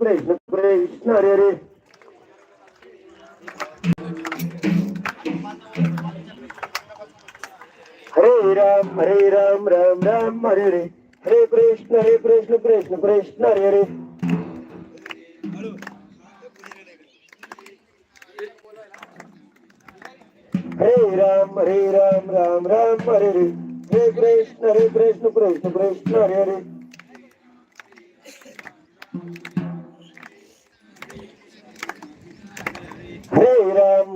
कृष्ण कृष्ण हरे हरे हरे राम हरे राम राम राम हरे हरे. हरे कृष्ण हरे कृष्ण कृष्ण कृष्ण हरे हरे. हरे राम हरे राम राम राम हरे हरे. हरे कृष्ण हरे कृष्ण कृष्ण कृष्ण हरे हरे.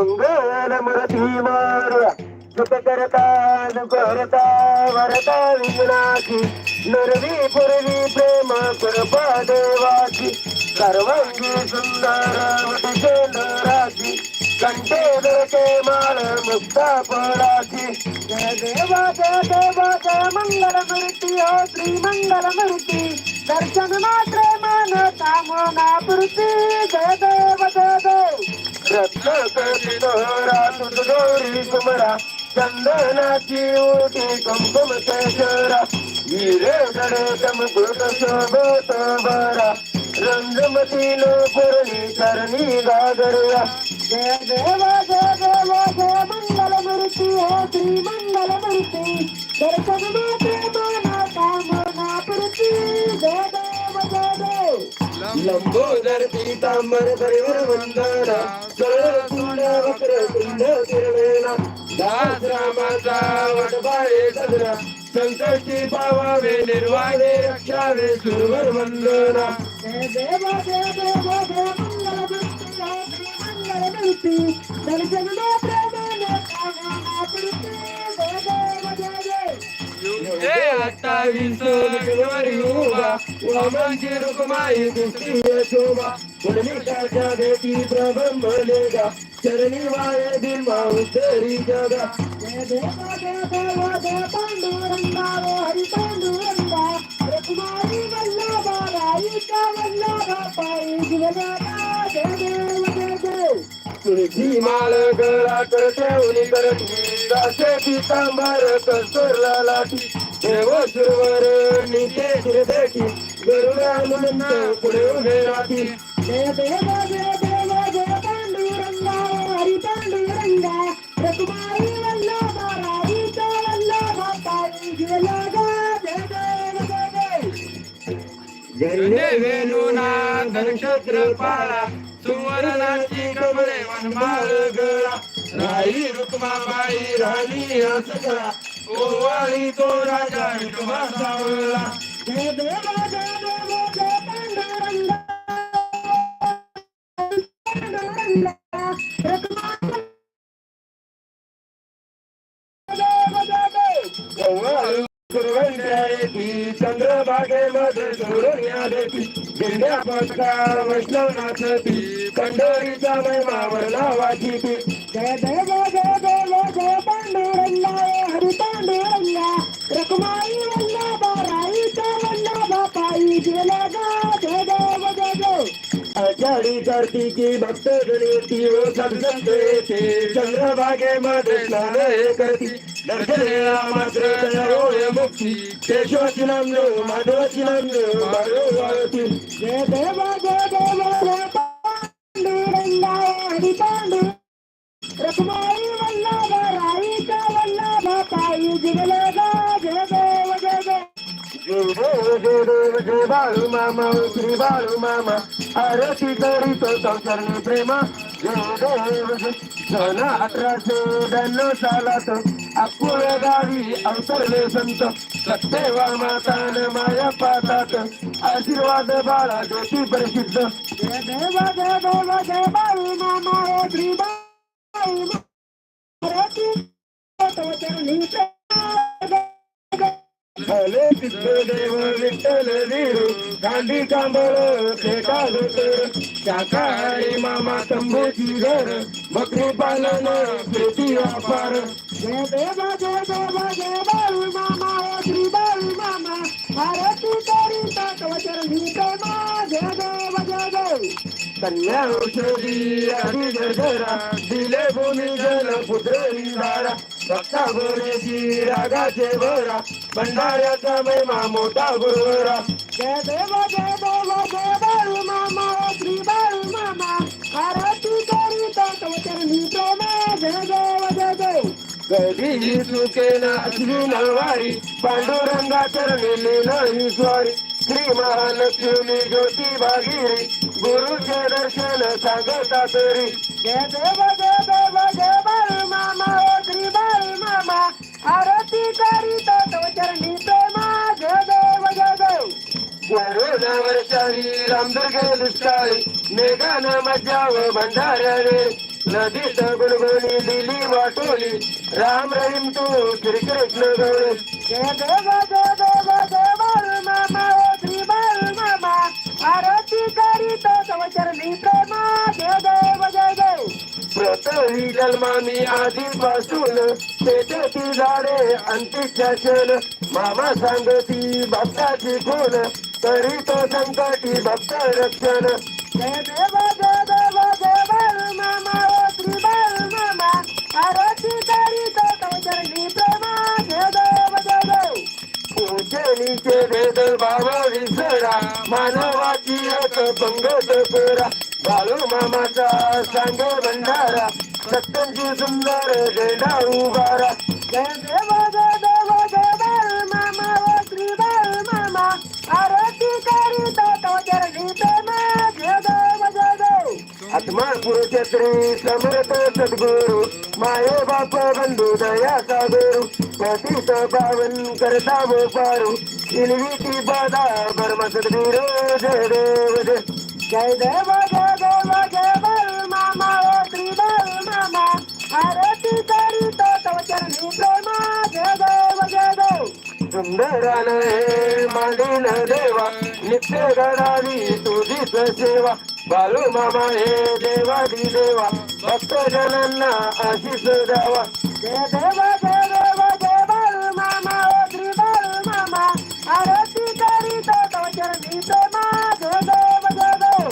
मंगल मूर्ती मारुया सुख करता करता वरता विघ्नाची नरवी पूर्वी प्रेम कृपा देवाची सर्वांगी सुंदर सुंदराची कंठे दरके माळ मुक्ता पराची जय देवा जय देवा जय मंगल मूर्ती हो श्री मंगल मूर्ती. दर्शन मात्र मन कामना पुरती. जय देव जय देव रत्नकरा गौरी कुमरा चंदनाची ओटी कुंकुम केशरा हिरे गडे मुकुट शोभत बरा रंगमती लोपुरणी करणी गागरया जय देवा जय देवा जय मंगल मूर्ती हो श्री मंगल मूर्ती दर्शन माते माना कामना पूर्ती जय देव जय देव लंबोदर पीतांबर परिवर वंदना सरळ कुंड वक्र कुंड किरणेना दास रामाचा वटबाळे सदरा संकष्टी पावावे निर्वाणे रक्षावे सुरवर वंदना जय अठ्ठावीस फेब्रुवारी उभा. वामांची रुक्माई दुसरी शोभा. पुर्णिकाच्या भेटी प्रबंबलेगा चरणी वाय बिंबा उतरी जगा. जय देवा जय देवा जय पांडुरंगा हरी पांडुरंगा. रुक्माई वल्लभा राईचा वल्लभा पायी जीवनाला जय देव जय देव तुळशी माळ गळा करते करती दासे पितांबर कस्तुरला लाटी देव सुरवर निते शिरदेटी गरुडा म्हणून पुढे उभे राहती जय देव जय देव जय पांडुरंगा हरी पांडुरंगा. रकुमारी वल्लभा राईचा वल्लभा पायी जीवनाला जय देव जय देव. जय वेणुनाथ नक्षत्र पाळा सुवर्णाची कमळे वनमाळ गळा. राई रुक्माबाई राणी असकरा ओवाळी तो वैष्णवनाथ ती पंढरीचा महिमा वर्णावाची ती जय देव जय देव जय पांडुरंगा हरी पांडुरंगा रकुमाई वल्लभा राईचा वल्लभा पायी गेला गा आषाढी कार्तिकी भक्त गणेती ओ येते स्नान हे करती. दर्शनेला मात्र होय मुक्ती. केशवाची नामदेव माधवाची नामदेव माधव वाळती जय जय पांडुरंगा हरी पांडू. देव जय देव जय बाळू मामा ओ श्री बाळू मामा आरती करीतो संसर्णी प्रेमा जय देव जय सन अठराशे ब्याण्णव सालात अकुळ गावी अवतरले संत सत्तेवा मातान माया पातात आशीर्वाद बाळा ज्योती प्रसिद्ध जय देव जय देव जय बाळू मामा ओ श्री बाळू भले देव विठ्ठल विरू. गांधी कांबळ फेटाल तर शाकाहारी मामा तंबूची घर. बकरी पालन शेती व्यापार जय देव जय देव जय बाळू मामा ओ श्री बाळू मामा. आरती करीता तो चरणी मा जय देव जय देव. कन्या औषधी आधी गरगरा दिले भूमी जल पुत्री धारा भक्ता गोरेची रागाचे भरा भंडाऱ्याचा महिमा मोठा गुरुवरा जय देव जय देव जय बाळू मामा ओ श्री बाळू मामा आरती करीता तो चरणी प्रेमा जय देव जय देव कधीही चुकेन श्री महालक्ष्मी ज्योती भागीरी गुरुचे दर्शन सांगता तरी. जय देव जय देव जय बाळू मामा ओ श्री बाळू मामा. आरती करीता तो चरणी प्रेमा जय देव जय देव. कोरोना वर्षाही रामदुर्गे दुष्काळी मेघानं मजाव भंडाऱ्याने नदीत गुणगुणी दिली वाटोली राम रहीम तू श्रीकृष्ण गौरी जय देव जय देव जय बाळू मामा श्री बाळू मामा आरती करीत चरणी प्रेमा जय देव जय देव प्रतही जन्मामी आधीपासून पेटती झाडे अंतिक्षण मामा सांगती भक्ताची खून तरी तो संकटी भक्त रक्षण जय देव जय देव जय बाळू मामा श्री बाळू मामा आरती करीत चरणी प्रेमा पूजनीचे भेद भाव विसरा मानवाची एक पंगत करा. बाळू मामाचा सांग भंडारा सत्यांची सुंदर झेंडा उभारा. जय जय जय बाळू मामा श्री बाळू मामा. आरती करीता तो चरणी प्रेमा जय आत्मा पुरुषत्री समर्थ सद्गुरु माये बाप बंधू दयाचा गुरु पतित पावन करता मोपारू इलवीती बाधा परम सद्गुरु जय देव जय। जय देव जय देव जय बल मामा ओ त्रिबल मामा आरती करीता तो चरणी प्रेमा जय देव जय देव। सुंदरान हे मांडीन देवा नित्य गणाली तुझीच सेवा बालू मामा हे देवादी देवा भक्त जनांना आशीष द्यावा जय देव जय देव जय बाळू मामा ओ श्री बाळू मामा आरती करीता तो चरणी प्रेमा जय देव जय देव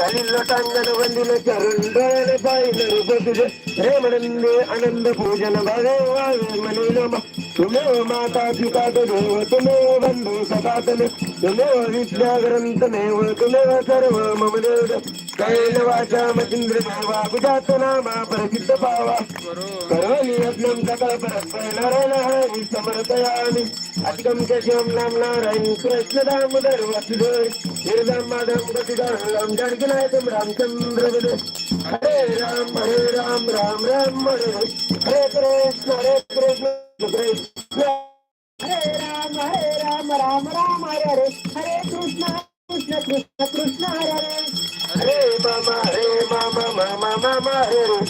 गलिल टांगण वंदिल चरण डोळ्याने पाहिलं रूप तुझे प्रेमनंदे आनंद पूजन भगवान मनी नम तुमेव माता पिता देव तुमेव बंधू सदातन तुमेव विद्या ग्रंथमेव तुमेव सर्व मम देव कैल गुजात नामा प्रसिद्ध पावा करोमि यज्ञं सकल परस्मै नारायण समर्पयामि अधिकं केशवं नाम नारायण कृष्ण दामोदर वसुदेव गिरिजां माधवं गतिदाहं जानकीनायकं रामचन्द्र हरे राम हरे राम राम राम हरे हरे हरे कृष्ण हरे कृष्ण कृष्ण हरे हरे हरे मामा हरे मामा मामा मामा हरे रे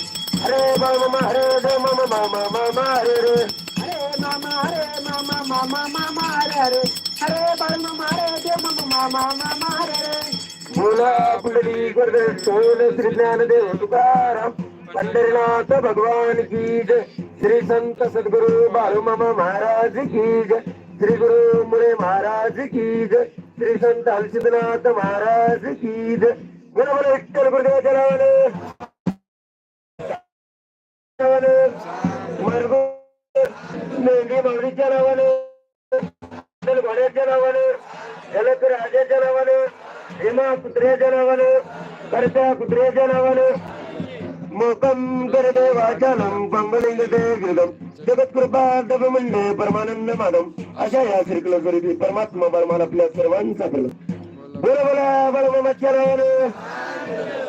हरे मामा हरे रे मामा मामा मामा हरे रे हरे मामा हरे मामा मामा मामा हरे हरे हरे बाळ मामा हरे देव मामा मामा मामा हरे हरे मुला कुंडली गर्द सोल श्री ज्ञानदेव तुकाराम पंढरीनाथ भगवान की जय श्री संत सद्गुरु बाळू मामा महाराज की जय श्री गुरु मुळे महाराज की जय श्री संत हर्षिदनाथ महाराज की जय बोला बोला विठ्ठल गुरुदेवाच्या नावानं नावानं मरगो मेंढी मावळीच्या नावानं विठ्ठल घोड्याच्या नावानं जलक राजाच्या नावानं भीमा कुत्र्याच्या नावानं करत्या कुत्र्याच्या మూకం గరదే వాచాలం పంబలింగదే గృగం जगत्कृपा दब म्हणणे परमानंद माधव अशा या श्रीकुल स्वरूपी परमात्मा परमान आपल्या सर्वांचा केलं बोला बोला बाळमामाच्या नावाने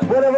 बोला